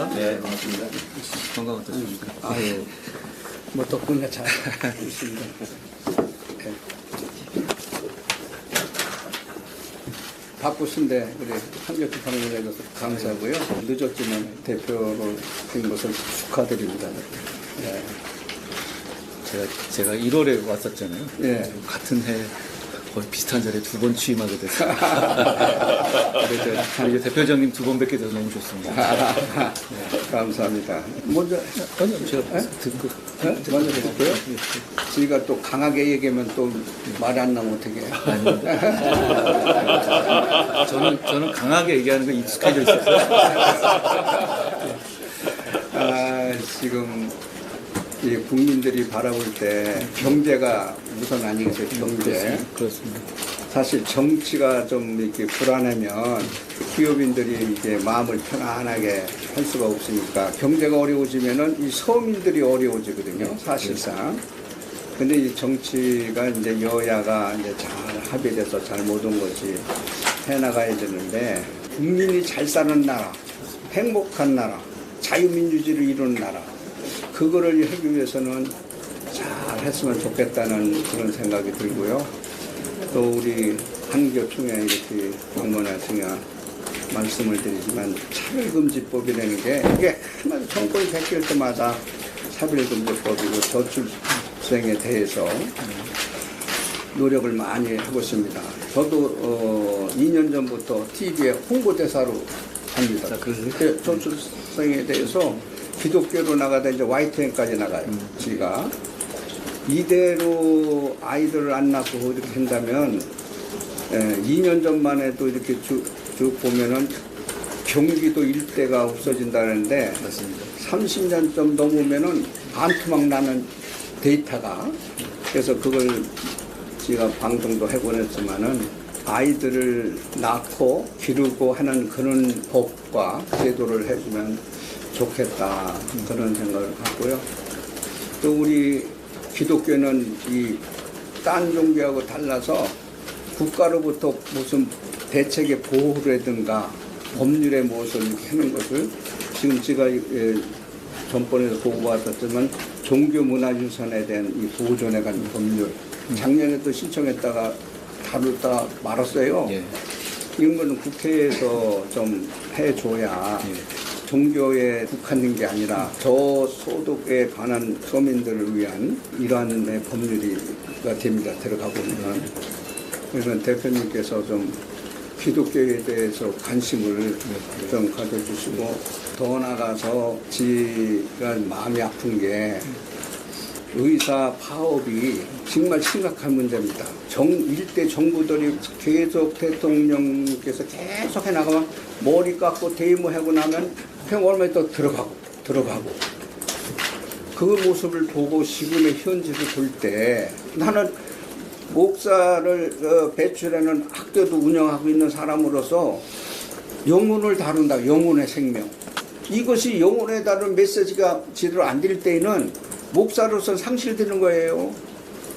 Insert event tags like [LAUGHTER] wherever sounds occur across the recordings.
반갑습니다. 네, 반갑습니다. 건강 어떠십니까? 아, 예. 뭐 덕분에 잘 있습니다. 예. 바쁘신데 우리 한겹기 방문해 주셔서 감사하고요. 늦었지만 대표로 된 것을 축하드립니다. 예. 제가 제가 1월에 왔었잖아요. 예. 같은 해 거의 비슷한 자리에 두 번 취임하게 됐어요. 근데 이제 대표장님 두 번 뵙게 돼서 너무 좋습니다. [LAUGHS] 감사합니다. 먼저 아니요, 제가 예? 듣고 예? 먼저 드릴게요. 저희가 또 강하게 얘기하면 또 말 안 나면 어떻게 해요? 저는 저는 강하게 얘기하는 거 익숙해져 있어서 아, 지금 이 국민들이 바라볼 때 경제가 우선 아니겠어요, 경제. 그렇습니다. 사실 정치가 좀 이렇게 불안하면 기업인들이 이제 마음을 편안하게 할 수가 없으니까 경제가 어려워지면은 이 서민들이 어려워지거든요, 사실상. 근데 이 정치가 이제 여야가 이제 잘 합의돼서 잘 모든 것이 해나가야 되는데 국민이 잘 사는 나라, 행복한 나라, 자유민주주의를 이루는 나라, 그거를 하기 위해서는 잘 했으면 좋겠다는 그런 생각이 들고요. 또 우리 한교총회 이렇게 방문하시냐 말씀을 드리지만 차별금지법이라는 게 이게 한번 정권이 바뀔 때마다 차별금지법이고 저출생에 대해서 노력을 많이 하고 있습니다. 저도 어, 2년 전부터 TV에 홍보대사로 합니다. 그때 저출생에 대해서 기독교로 나가다 이제 YTN까지 나가요. 지가 이대로 아이들을 안 낳고 이렇게 한다면 예, 2년 전만 해도 이렇게 쭉, 쭉 보면은 경기도 일대가 없어진다는데 맞습니다. 30년 좀 넘으면은 반토막 나는 데이터가 그래서 그걸 제가 방송도 해보냈지만은 아이들을 낳고 기르고 하는 그런 법과 제도를 해주면 좋겠다 그런 생각을 갖고요. 또 우리 기독교는 이 딴 종교하고 달라서 국가로부터 무슨 대책의 보호라든가 법률의 무엇을 이렇게 하는 것을 지금 제가 예, 전번에 보고받았지만 종교문화유산에 대한 이 보존에 관한 법률 작년에도 신청했다가 다루다 말았어요. 예. 이런 거는 국회에서 좀 해줘야 종교에 국한된 게 아니라 저소득에 관한 서민들을 위한 이러한 내 법률이가 됩니다. 들어가 보면. 그래서 대표님께서 좀 기독교에 대해서 관심을 좀 가져주시고 더 나아가서 지가 마음이 아픈 게 의사 파업이 정말 심각한 문제입니다. 정, 일대 정부들이 계속 대통령께서 계속 해나가면 머리 깎고 데모하고 나면 얼마 또 들어가고 들어가고 그 모습을 보고 지금의 현지를 볼때 나는 목사를 어, 배출하는 학교도 운영하고 있는 사람으로서 영혼을 다룬다. 영혼의 생명. 이것이 영혼에 다룬 메시지가 제대로 안 될 때에는 목사로서 상실되는 거예요.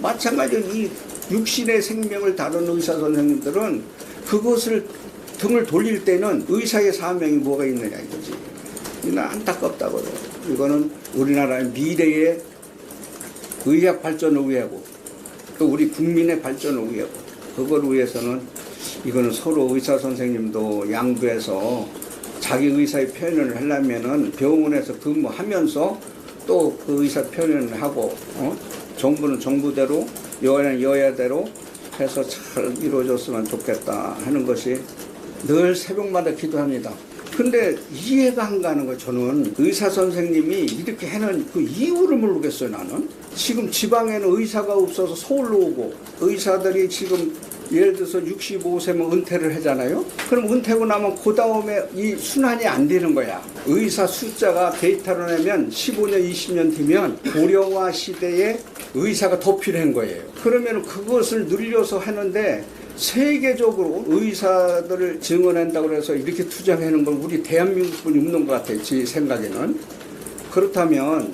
마찬가지로 이 육신의 생명을 다루는 의사 선생님들은 그것을 등을 돌릴 때는 의사의 사명이 뭐가 있느냐 이거지. 이는 안타깝다고요. 이거는 우리나라의 미래의 의학 발전을 위하고 또 우리 국민의 발전을 위하고 그걸 위해서는 이거는 서로 의사 선생님도 양보해서 자기 의사의 표현을 하려면은 병원에서 근무하면서 또 그 의사 표현을 하고 어? 정부는 정부대로 여야는 여야대로 해서 잘 이루어졌으면 좋겠다 하는 것이 늘 새벽마다 기도합니다. 근데 이해가 안 가는 거예요, 저는. 의사 선생님이 이렇게 하는 그 이유를 모르겠어요, 나는. 지금 지방에는 의사가 없어서 서울로 오고, 의사들이 지금 예를 들어서 65세면 은퇴를 하잖아요? 그럼 은퇴하고 나면 그 다음에 이 순환이 안 되는 거야. 의사 숫자가 데이터로 내면 15년, 20년 뒤면 고령화 시대에 의사가 더 필요한 거예요. 그러면 그것을 늘려서 하는데 세계적으로 의사들을 증언한다고 해서 이렇게 투자하는 건 우리 대한민국뿐이 없는 것 같아요. 제 생각에는. 그렇다면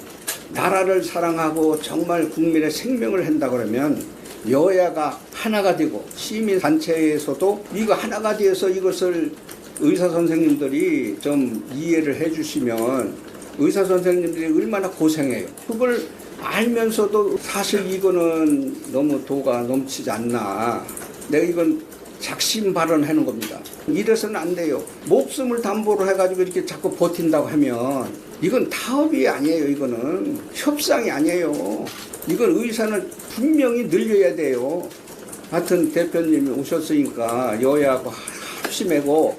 나라를 사랑하고 정말 국민의 생명을 한다 그러면 여야가 하나가 되고 시민단체에서도 이거 하나가 되어서 이것을 의사 선생님들이 좀 이해를 해주시면 의사 선생님들이 얼마나 고생해요. 그걸 알면서도 사실 이거는 너무 도가 넘치지 않나. 내가 이건 작심 발언하는 겁니다. 이래서는 안 돼요. 목숨을 담보로 해가지고 이렇게 자꾸 버틴다고 하면 이건 타업이 아니에요. 이거는 협상이 아니에요. 이건 의사는 분명히 늘려야 돼요. 하여튼 대표님이 오셨으니까 여야하고 합심하고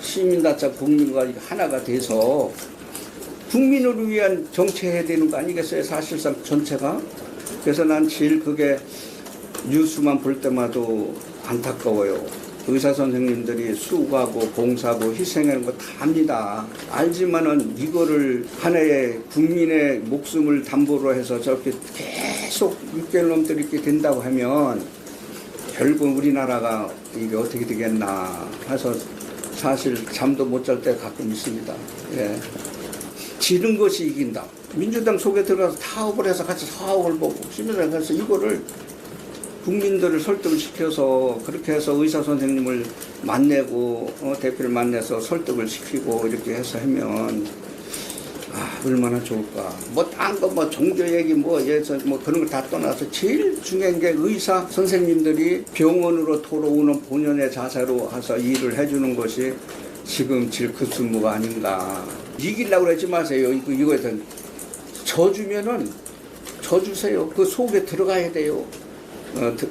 시민단체 국민과 하나가 돼서 국민을 위한 정치해야 되는 거 아니겠어요? 사실상 전체가. 그래서 난 제일 그게 뉴스만 볼 때마다 안타까워요. 의사 선생님들이 수고하고 봉사하고 희생하는 거 다 압니다. 알지만은 이거를 하나의 국민의 목숨을 담보로 해서 저렇게 계속 6개월 넘도록 이렇게 된다고 하면 결국 우리나라가 이게 어떻게 되겠나 해서 사실 잠도 못 잘 때 가끔 있습니다. 예. 지는 것이 이긴다. 민주당 속에 들어가서 타업을 해서 같이 사업을 보고 시민들 해서 이거를 국민들을 설득을 시켜서 그렇게 해서 의사 선생님을 만나고 어, 대표를 만나서 설득을 시키고 이렇게 해서 하면 아 얼마나 좋을까. 뭐 딴 거 뭐 종교 얘기 뭐 예서 뭐 그런 걸 다 떠나서 제일 중요한 게 의사 선생님들이 병원으로 돌아오는 본연의 자세로 해서 일을 해주는 것이 지금 제일 그 순무가 아닌가. 이기려고 그러지 마세요. 이거 이거에서 져주면은 져주세요. 그 속에 들어가야 돼요. 어, 드-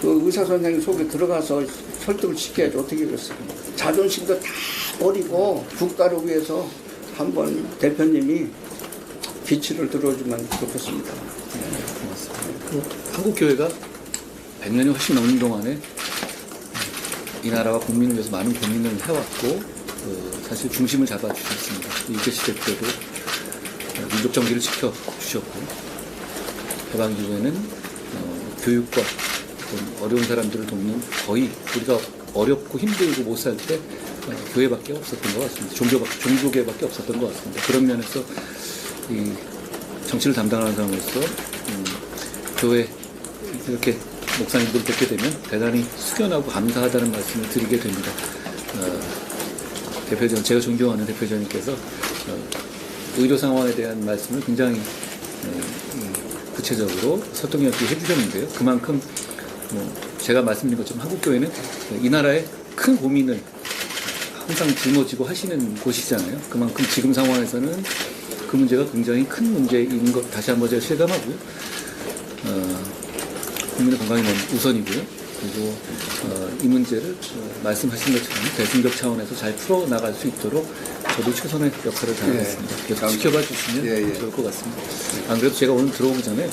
그 의사 선생님 속에 들어가서 설득을 시켜야지 어떻게 그랬습니까? 자존심도 다 버리고 국가를 위해서 한번 대표님이 기치를 들어주면 좋겠습니다. 고맙습니다. 그 한국 교회가 100년이 훨씬 넘는 동안에 이 나라와 국민을 위해서 많은 고민을 해왔고 그 사실 중심을 잡아주셨습니다. 이계시 대표도 민족 정기를 지켜주셨고 해방 이후에는 어, 교육과 어려운 사람들을 돕는 거의 우리가 어렵고 힘들고 못 살 때 교회밖에 없었던 것 같습니다. 종교밖에, 종교계밖에 없었던 것 같습니다. 그런 면에서 이 정치를 담당하는 사람으로서 음, 교회 이렇게 목사님들 뵙게 되면 대단히 숙연하고 감사하다는 말씀을 드리게 됩니다. 어, 대표전 제가 존경하는 대표전님께서 어, 의료 상황에 대한 말씀을 굉장히 어, 음, 구체적으로 설득력 있게 해주셨는데요. 그만큼 뭐 제가 말씀드린 것처럼 한국 교회는 이 나라의 큰 고민을 항상 짊어지고 하시는 곳이잖아요. 그만큼 지금 상황에서는 그 문제가 굉장히 큰 문제인 것 다시 한번 제가 실감하고요. 어, 국민의 건강이 먼- 우선이고요. 그리고 어, 이 문제를 어, 말씀하신 것처럼 대승적 차원에서 잘 풀어나갈 수 있도록 저도 최선의 역할을 다하겠습니다. 예, 계속 감- 지켜봐 주시면 예, 예. 좋을 것 같습니다. 안 그래도 제가 오늘 들어오기 전에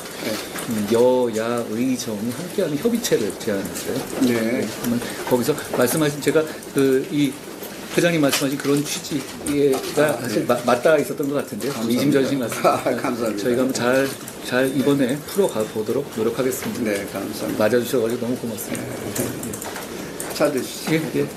음, 여야 의정이 함께하는 협의체를 제안했어요. 네. 그러면 거기서 말씀하신 제가 그 이 회장님 말씀하신 그런 취지가 사실 마- 맞닿아 있었던 것 같은데요. 아. 이심전심 말씀. 아, 감사합니다. 저희가 한번 잘, 잘 이번에 풀어가 보도록 노력하겠습니다. 네, 감사합니다. 맞아주셔가지고 너무 고맙습니다. 차 드시죠. 예, 예.